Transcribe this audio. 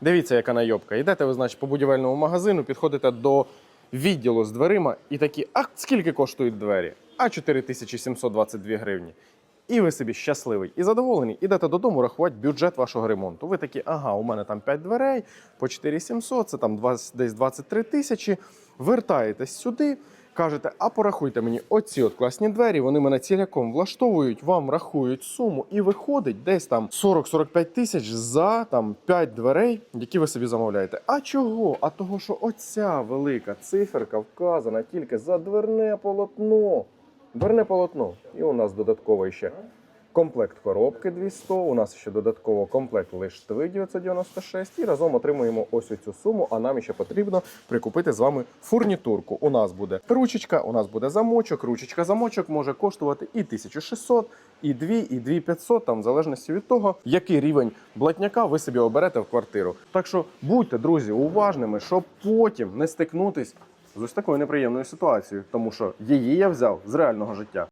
Дивіться, яка найобка. Йдете ви, значить, по будівельному магазину, підходите до відділу з дверима і такі, а скільки коштують двері? А 4722 гривні. І ви собі щасливий і задоволений, ідете додому рахувати бюджет вашого ремонту. Ви такі, ага, у мене там 5 дверей по 4700, це там 20, десь 23 тисячі. Вертаєтесь сюди, кажете, а порахуйте мені оці от класні двері, вони мене ціляком влаштовують, вам рахують суму, і виходить десь там 40-45 тисяч за там 5 дверей, які ви собі замовляєте. А чого? А того, що оця велика циферка вказана тільки за дверне полотно. Дверне полотно. І у нас додатково ще комплект коробки 200, у нас ще додатково комплект лиштви 996 і разом отримуємо ось цю суму, а нам ще потрібно прикупити з вами фурнітурку. У нас буде ручечка, у нас буде замочок, ручечка замочок може коштувати і 1600, і 2, і 2500, там в залежності від того, який рівень блатняка ви собі оберете в квартиру. Так що будьте, друзі, уважними, щоб потім не стикнутись з ось такою неприємною ситуацією, тому що її я взяв з реального життя.